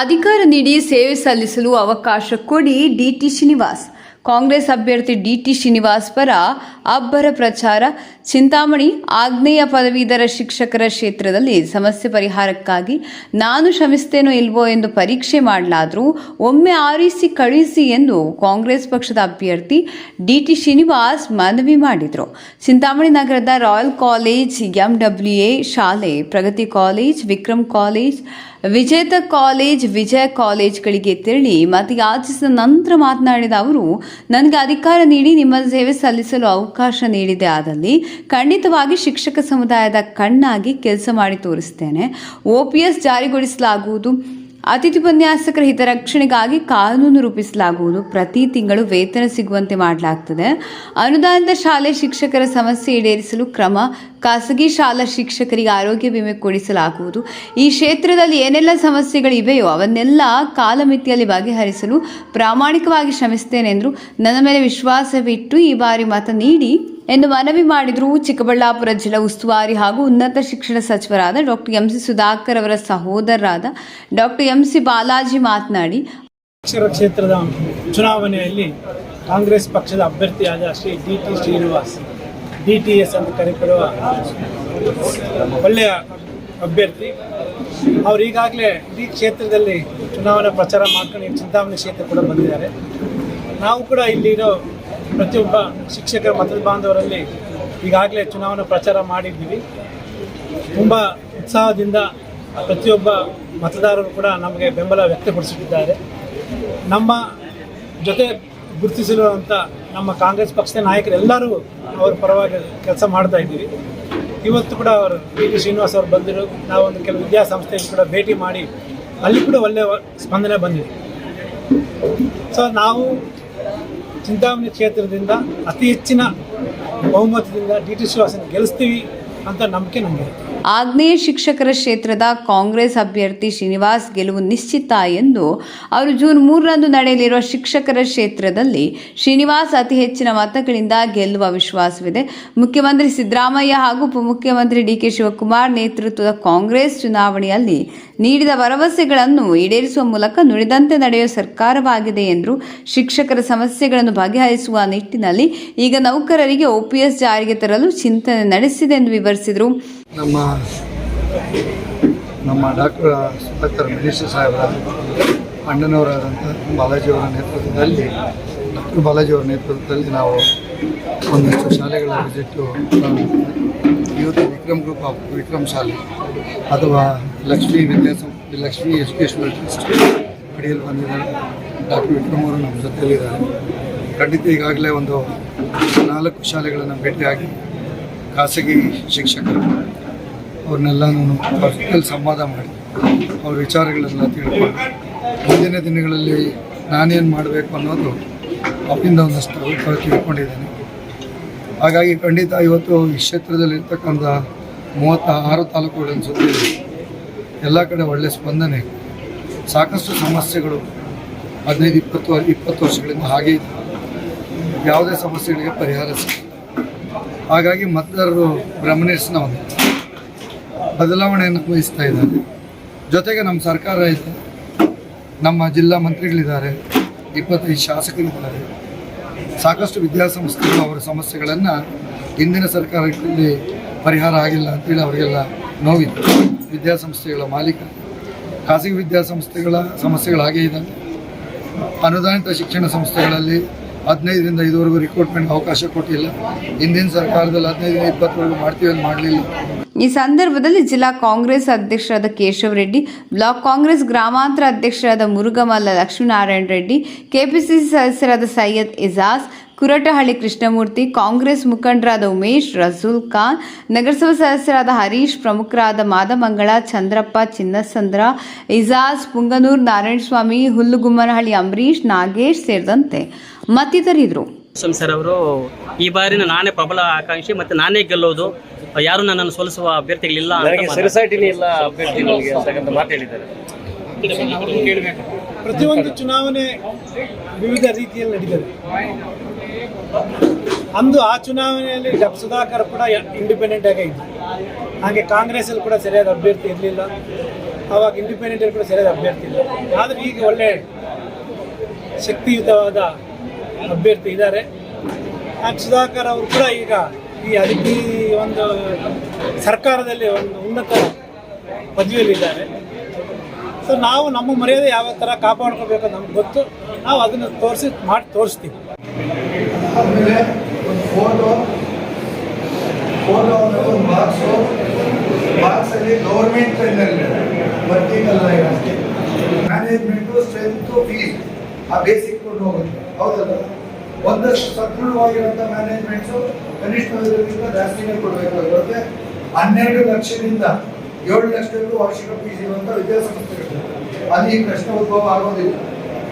ಅಧಿಕಾರ ನೀಡಿ ಸೇವೆ ಸಲ್ಲಿಸಲು ಅವಕಾಶ ಕೊಡಿ ಡಿಟಿ ಶ್ರೀನಿವಾಸ್. ಕಾಂಗ್ರೆಸ್ ಅಭ್ಯರ್ಥಿ ಡಿಟಿ ಶ್ರೀನಿವಾಸ್ ಪರ ಅಬ್ಬರ ಪ್ರಚಾರ. ಚಿಂತಾಮಣಿ ಆಗ್ನೇಯ ಪದವೀಧರ ಶಿಕ್ಷಕರ ಕ್ಷೇತ್ರದಲ್ಲಿ ಸಮಸ್ಯೆ ಪರಿಹಾರಕ್ಕಾಗಿ ನಾನು ಶ್ರಮಿಸ್ತೇನೋ ಇಲ್ವೋ ಎಂದು ಪರೀಕ್ಷೆ ಮಾಡಲಾದರೂ ಒಮ್ಮೆ ಆರಿಸಿ ಕಳುಹಿಸಿ ಎಂದು ಕಾಂಗ್ರೆಸ್ ಪಕ್ಷದ ಅಭ್ಯರ್ಥಿ ಡಿಟಿ ಶ್ರೀನಿವಾಸ್ ಮನವಿ ಮಾಡಿದರು. ಚಿಂತಾಮಣಿ ನಗರದ ರಾಯಲ್ ಕಾಲೇಜ್ ಎಂಡಬ್ಲ್ಯೂಎ ಶಾಲೆ, Pragathi college, Vikram college Vijetha college, Vijaya ಕಾಲೇಜ್ಗಳಿಗೆ ತೆರಳಿ ಮತಯಾಚಿಸಿದ ನಂತರ ಮಾತನಾಡಿದ ಅವರು, ನನಗೆ ಅಧಿಕಾರ ನೀಡಿ ನಿಮ್ಮ ಸೇವೆ ಸಲ್ಲಿಸಲು ಅವಕಾಶ ನೀಡಿದೆ. ಆದಲ್ಲಿ ಖಂಡಿತವಾಗಿ ಶಿಕ್ಷಕ ಸಮುದಾಯದ ಕಣ್ಣಾಗಿ ಕೆಲಸ ಮಾಡಿ ತೋರಿಸ್ತೇನೆ. ಒಪಿಎಸ್ ಜಾರಿಗೊಳಿಸಲಾಗುವುದು. ಅತಿಥಿ ಉಪನ್ಯಾಸಕರ ಹಿತರಕ್ಷಣೆಗಾಗಿ ಕಾನೂನು ರೂಪಿಸಲಾಗುವುದು. ಪ್ರತಿ ತಿಂಗಳು ವೇತನ ಸಿಗುವಂತೆ ಮಾಡಲಾಗ್ತದೆ. ಅನುದಾನಿತ ಶಾಲೆ ಶಿಕ್ಷಕರ ಸಮಸ್ಯೆ ಈಡೇರಿಸಲು ಕ್ರಮ. ಖಾಸಗಿ ಶಾಲಾ ಶಿಕ್ಷಕರಿಗೆ ಆರೋಗ್ಯ ವಿಮೆ ಕೊಡಿಸಲಾಗುವುದು. ಈ ಕ್ಷೇತ್ರದಲ್ಲಿ ಏನೆಲ್ಲ ಸಮಸ್ಯೆಗಳಿವೆಯೋ ಅವನ್ನೆಲ್ಲ ಕಾಲಮಿತಿಯಲ್ಲಿ ಬಗೆಹರಿಸಲು ಪ್ರಾಮಾಣಿಕವಾಗಿ ಶ್ರಮಿಸುತ್ತೇನೆ ಎಂದರು. ನನ್ನ ಮೇಲೆ ವಿಶ್ವಾಸವಿಟ್ಟು ಈ ಬಾರಿ ಮತ ನೀಡಿ ಎಂದು ಮನವಿ ಮಾಡಿದರು ಚಿಕ್ಕಬಳ್ಳಾಪುರ ಜಿಲ್ಲಾ ಉಸ್ತುವಾರಿ ಹಾಗೂ ಉನ್ನತ ಶಿಕ್ಷಣ ಸಚಿವರಾದ ಡಾಕ್ಟರ್ ಎಂಸಿ ಸುಧಾಕರ್ ಅವರ ಸಹೋದರರಾದ ಡಾಕ್ಟರ್ ಎಂಸಿ ಬಾಲಾಜಿ ಮಾತನಾಡಿ, ಅಕ್ಷರ ಕ್ಷೇತ್ರದ ಚುನಾವಣೆಯಲ್ಲಿ ಕಾಂಗ್ರೆಸ್ ಪಕ್ಷದ ಅಭ್ಯರ್ಥಿಯಾದ Shri D T Srinivas, D T S ಅಂತ ಕರೆಪಡುವ ಒಳ್ಳೆಯ ಅಭ್ಯರ್ಥಿ. ಅವರು ಈಗಾಗಲೇ ಇಡೀ ಕ್ಷೇತ್ರದಲ್ಲಿ ಚುನಾವಣಾ ಪ್ರಚಾರ ಮಾಡ್ಕೊಂಡು ಚಿಂತಾಮಣಿ ಕ್ಷೇತ್ರ ಕೂಡ ಬಂದಿದ್ದಾರೆ. ನಾವು ಕೂಡ ಇಲ್ಲಿರೋ ಪ್ರತಿಯೊಬ್ಬ ಶಿಕ್ಷಕರ ಮತದ ಬಾಂಧವರಲ್ಲಿ ಈಗಾಗಲೇ ಚುನಾವಣಾ ಪ್ರಚಾರ ಮಾಡಿದ್ದೀವಿ. ತುಂಬ ಉತ್ಸಾಹದಿಂದ ಪ್ರತಿಯೊಬ್ಬ ಮತದಾರರು ಕೂಡ ನಮಗೆ ಬೆಂಬಲ ವ್ಯಕ್ತಪಡಿಸುತ್ತಿದ್ದಾರೆ. ನಮ್ಮ ಜೊತೆ ಗುರುತಿಸಿರುವಂಥ ನಮ್ಮ ಕಾಂಗ್ರೆಸ್ ಪಕ್ಷದ ನಾಯಕರೆಲ್ಲರೂ ಅವರ ಪರವಾಗಿ ಕೆಲಸ ಮಾಡ್ತಾ ಇದ್ದೀವಿ. ಇವತ್ತು ಕೂಡ ಅವರು ಪಿ ಟಿ ಶ್ರೀನಿವಾಸ್ ಅವರು ಬಂದರು. ನಾವೊಂದು ಕೆಲವು ವಿದ್ಯಾಸಂಸ್ಥೆಯಲ್ಲಿ ಕೂಡ ಭೇಟಿ ಮಾಡಿ ಅಲ್ಲಿ ಕೂಡ ಒಳ್ಳೆಯ ಸ್ಪಂದನೆ ಬಂದಿದೆ. ಸೊ ನಾವು ಚಿಂತಾಮಣಿ ಕ್ಷೇತ್ರದಿಂದ ಅತಿ ಹೆಚ್ಚಿನ ಬಹುಮತದಿಂದ ಡಿ ಟಿ ಶ್ರೀನಿವಾಸನ ಗೆಲ್ಲಿಸ್ತೀವಿ ಅಂತ ನಂಬಿಕೆ ನಮಗೆ ಆಗ್ನೇಯ ಶಿಕ್ಷಕರ ಕ್ಷೇತ್ರದ ಕಾಂಗ್ರೆಸ್ ಅಭ್ಯರ್ಥಿ ಶ್ರೀನಿವಾಸ್ ಗೆಲುವು ನಿಶ್ಚಿತ ಎಂದು ಅವರು ಜೂನ್ ಮೂರರಂದು ನಡೆಯಲಿರುವ ಶಿಕ್ಷಕರ ಕ್ಷೇತ್ರದಲ್ಲಿ ಶ್ರೀನಿವಾಸ್ ಅತಿ ಹೆಚ್ಚಿನ ಮತಗಳಿಂದ ಗೆಲ್ಲುವ ವಿಶ್ವಾಸವಿದೆ. ಮುಖ್ಯಮಂತ್ರಿ ಸಿದ್ದರಾಮಯ್ಯ ಹಾಗೂ ಉಪಮುಖ್ಯಮಂತ್ರಿ ಡಿಕೆ ಶಿವಕುಮಾರ್ ನೇತೃತ್ವದ ಕಾಂಗ್ರೆಸ್ ಚುನಾವಣೆಯಲ್ಲಿ ನೀಡಿದ ಭರವಸೆಗಳನ್ನು ಈಡೇರಿಸುವ ಮೂಲಕ ನುಡಿದಂತೆ ನಡೆಯುವ ಸರ್ಕಾರವಾಗಿದೆ ಎಂದರು ಶಿಕ್ಷಕರ ಸಮಸ್ಯೆಗಳನ್ನು ಬಗೆಹರಿಸುವ ನಿಟ್ಟಿನಲ್ಲಿ ಈಗ ನೌಕರರಿಗೆ ಒಪಿಎಸ್ ಜಾರಿಗೆ ತರಲು ಚಿಂತನೆ ನಡೆಸಿದೆ ಎಂದು ವಿವರಿಸಿದರು. ನಮ್ಮ ನಮ್ಮ ಡಾಕ್ಟರ್ ಸುಧಾಕರ್ ಮಿನಿಸ್ಟರ್ ಸಾಹೇಬರ, ಅಣ್ಣನವರಾದಂಥ ಬಾಲಾಜಿಯವರ ನೇತೃತ್ವದಲ್ಲಿ, ಡಾಕ್ಟರ್ ಬಾಲಾಜಿಯವರ ನೇತೃತ್ವದಲ್ಲಿ ನಾವು ಒಂದಷ್ಟು ಶಾಲೆಗಳ ವಿಸಿಟ್ಟು ಇವತ್ತು ವಿಕ್ರಮ್ ಗ್ರೂಪ್ ಆಫ್ ವಿಕ್ರಮ್ ಶಾಲೆ ಅಥವಾ ಲಕ್ಷ್ಮೀ ವಿದ್ಯಾಸಂ, ಲಕ್ಷ್ಮೀ ಎಜುಕೇಷನಲ್ ಟ್ರಸ್ಟ್ ಅಡಿಯಲ್ಲಿ ಬಂದಿದ್ದಾರೆ. ಡಾಕ್ಟರ್ ವಿಕ್ರಮ್ ಅವರು ನಮ್ಮ ಜೊತೆಯಲ್ಲಿದ್ದಾರೆ. ಖಂಡಿತ ಈಗಾಗಲೇ ಒಂದು ನಾಲ್ಕು ಶಾಲೆಗಳನ್ನು ಭೇಟಿಯಾಗಿ ಖಾಸಗಿ ಶಿಕ್ಷಕರು ಅವ್ರನ್ನೆಲ್ಲ ನಾನು ಪರ್ಸನಲ್ ಸಂವಾದ ಮಾಡಿ ಅವ್ರ ವಿಚಾರಗಳೆಲ್ಲ ತಿಳ್ಕೊಂಡು ಮುಂದಿನ ದಿನಗಳಲ್ಲಿ ನಾನೇನು ಮಾಡಬೇಕು ಅನ್ನೋದು ಅವರಿಂದ ಒಂದಷ್ಟು ತಿಳ್ಕೊಂಡಿದ್ದೇನೆ. ಹಾಗಾಗಿ ಖಂಡಿತ ಇವತ್ತು ಈ ಕ್ಷೇತ್ರದಲ್ಲಿರ್ತಕ್ಕಂಥ ಮೂವತ್ತ ಆರು ತಾಲೂಕುಗಳನ್ನು ಸುತ್ತಿ ಎಲ್ಲ ಕಡೆ ಒಳ್ಳೆಯ ಸ್ಪಂದನೆ, ಸಾಕಷ್ಟು ಸಮಸ್ಯೆಗಳು ಹದಿನೈದು, ಇಪ್ಪತ್ತು ಇಪ್ಪತ್ತು ವರ್ಷಗಳಿಂದ ಹಾಗೆ ಯಾವುದೇ ಸಮಸ್ಯೆಗಳಿಗೆ ಪರಿಹಾರ ಸಿಗುತ್ತೆ ಹಾಗಾಗಿ ಮತದಾರರು ಗಮನಿಸಿದ ಒಂದು ಬದಲಾವಣೆಯನ್ನು ವಹಿಸ್ತಾ ಇದ್ದಾರೆ. ಜೊತೆಗೆ ನಮ್ಮ ಸರ್ಕಾರ ಇದೆ. ನಮ್ಮ ಜಿಲ್ಲಾ ಮಂತ್ರಿಗಳಿದ್ದಾರೆ. ಇಪ್ಪತ್ತೈದು ಶಾಸಕರಿದ್ದಾರೆ. ಸಾಕಷ್ಟು ವಿದ್ಯಾಸಂಸ್ಥೆಗಳು ಅವರ ಸಮಸ್ಯೆಗಳನ್ನು ಹಿಂದಿನ ಸರ್ಕಾರದಲ್ಲಿ ಪರಿಹಾರ ಆಗಿಲ್ಲ ಅಂತೇಳಿ ಅವರಿಗೆಲ್ಲ ನೋವಿತ್ತು ವಿದ್ಯಾಸಂಸ್ಥೆಗಳ ಮಾಲೀಕ, ಖಾಸಗಿ ವಿದ್ಯಾಸಂಸ್ಥೆಗಳ ಸಮಸ್ಯೆಗಳಾಗೇ ಇದ್ದಾವೆ ಅನುದಾನಿತ ಶಿಕ್ಷಣ ಸಂಸ್ಥೆಗಳಲ್ಲಿ ಹದಿನೈದರಿಂದ ಐದುವರೆಗೂ ರಿಕ್ರೂಟ್ಮೆಂಟ್ ಅವಕಾಶ ಕೊಟ್ಟಿಲ್ಲ. ಹಿಂದಿನ ಸರ್ಕಾರದಲ್ಲಿ ಹದಿನೈದರಿಂದ ಇಪ್ಪತ್ತವರೆಗೂ ಮಾಡ್ತೀವಿ ಅಂತ ಮಾಡಲಿಲ್ಲ. ಈ ಸಂದರ್ಭದಲ್ಲಿ ಜಿಲ್ಲಾ ಕಾಂಗ್ರೆಸ್ ಅಧ್ಯಕ್ಷರಾದ ಕೇಶವ ರೆಡ್ಡಿ, ಬ್ಲಾಕ್ ಕಾಂಗ್ರೆಸ್ ಗ್ರಾಮಾಂತರ ಅಧ್ಯಕ್ಷರಾದ ಮುರುಗಮಲ್ಲ ಲಕ್ಷ್ಮೀನಾರಾಯಣ ರೆಡ್ಡಿ, ಕೆಪಿಸಿಸಿ ಸದಸ್ಯರಾದ ಸೈಯದ್ ಇಜಾಜ್ ಕುರಟಹಳ್ಳಿ ಕೃಷ್ಣಮೂರ್ತಿ, ಕಾಂಗ್ರೆಸ್ ಮುಖಂಡರಾದ ಉಮೇಶ್, ರಸೂಲ್ ಖಾನ್, ನಗರಸಭಾ ಸದಸ್ಯರಾದ ಹರೀಶ್, ಪ್ರಮುಖರಾದ ಮಾದಮಂಗಳ, ಚಂದ್ರಪ್ಪ, ಚಿನ್ನಸಂದ್ರ ಇಜಾಜ್ ಪುಂಗನೂರ್, ನಾರಾಯಣಸ್ವಾಮಿ, ಹುಲ್ಲುಗುಮ್ಮನಹಳ್ಳಿ ಅಂಬರೀಶ್ ನಾಗೇಶ್ ಸೇರಿದಂತೆ ಮತ್ತಿತರಿದ್ದರು. ಸರ್ ಅವರು ಈ ಬಾರಿನ ನಾನೇ ಪ್ರಬಲ ಆಕಾಂಕ್ಷಿ ಮತ್ತೆ ನಾನೇ ಗೆಲ್ಲೋದು. ಯಾರು ನನ್ನನ್ನು ಸೋಲಿಸುವ ಅಭ್ಯರ್ಥಿಗಳಿಲ್ಲ ಇಲ್ಲ ಅಭ್ಯರ್ಥಿ ಪ್ರತಿಯೊಂದು ಚುನಾವಣೆ ವಿವಿಧ ರೀತಿಯಲ್ಲಿ ನಡೀತದೆ. ಅಂದು ಆ ಚುನಾವಣೆಯಲ್ಲಿ ಡಾಕ್ಟರ್ ಸುಧಾಕರ್ ಕೂಡ ಇಂಡಿಪೆಂಡೆಂಟ್ ಆಗೇ ಇದ್ದರು ಹಾಗೆ ಕಾಂಗ್ರೆಸ್ಸಲ್ಲಿ ಕೂಡ ಸರಿಯಾದ ಅಭ್ಯರ್ಥಿ ಇರಲಿಲ್ಲ. ಅವಾಗ ಇಂಡಿಪೆಂಡೆಂಟ್ ಕೂಡ ಸರಿಯಾದ ಅಭ್ಯರ್ಥಿ ಇಲ್ಲ ಆದರೆ ಈಗ ಒಳ್ಳೆ ಶಕ್ತಿಯುತವಾದ ಅಭ್ಯರ್ಥಿ ಇದ್ದಾರೆ. ಸುಧಾಕರ್ ಅವರು ಕೂಡ ಈಗ ಈ ಅದಕ್ಕೆ ಒಂದು ಸರ್ಕಾರದಲ್ಲಿ ಒಂದು ಉನ್ನತ ಪದವಿಯಲ್ಲಿದ್ದಾರೆ. ಸೊ ನಾವು ನಮ್ಮ ಮರ್ಯಾದೆ ಯಾವ ಥರ ಕಾಪಾಡ್ಕೋಬೇಕು ನಮ್ಗೆ ಗೊತ್ತು. ನಾವು ಅದನ್ನು ತೋರಿಸಿ ಮಾಡಿ ತೋರಿಸ್ತೀವಿ. ಗೌರ್ಮೆಂಟ್ ಮ್ಯಾನೇಜ್ಮೆಂಟು ಸ್ಟ್ರೆಂತು ಫೀಸ್ ಆ ಬೇಸಿಕ್ ಕೊಟ್ಟು ಹೋಗುತ್ತೆ ಹೌದಲ್ಲ? ಒಂದಷ್ಟು ಸದೃಢವಾಗಿರುವಂಥ ಮ್ಯಾನೇಜ್ಮೆಂಟ್ಸು ಕನಿಷ್ಠ ಜಾಸ್ತಿನೇ ಕೊಡಬೇಕಾಗಿರುತ್ತೆ ಹನ್ನೆರಡು ಲಕ್ಷದಿಂದ ಏಳು ಲಕ್ಷದವರೆಗೂ ವಾರ್ಷಿಕ ಫೀಸ್ ಇರುವಂಥ ವಿದ್ಯಾಸಂಸ್ಥೆಗಳು ಅಲ್ಲಿ ಈ ಪ್ರಶ್ನೆ ಉದ್ಭವ ಆಗೋದಿಲ್ಲ.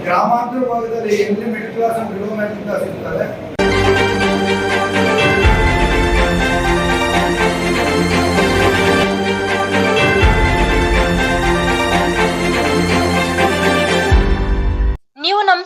ಗ್ರಾಮಾಂತರ ಭಾಗದಲ್ಲಿ ಎಲ್ಲಿ mid class and below mid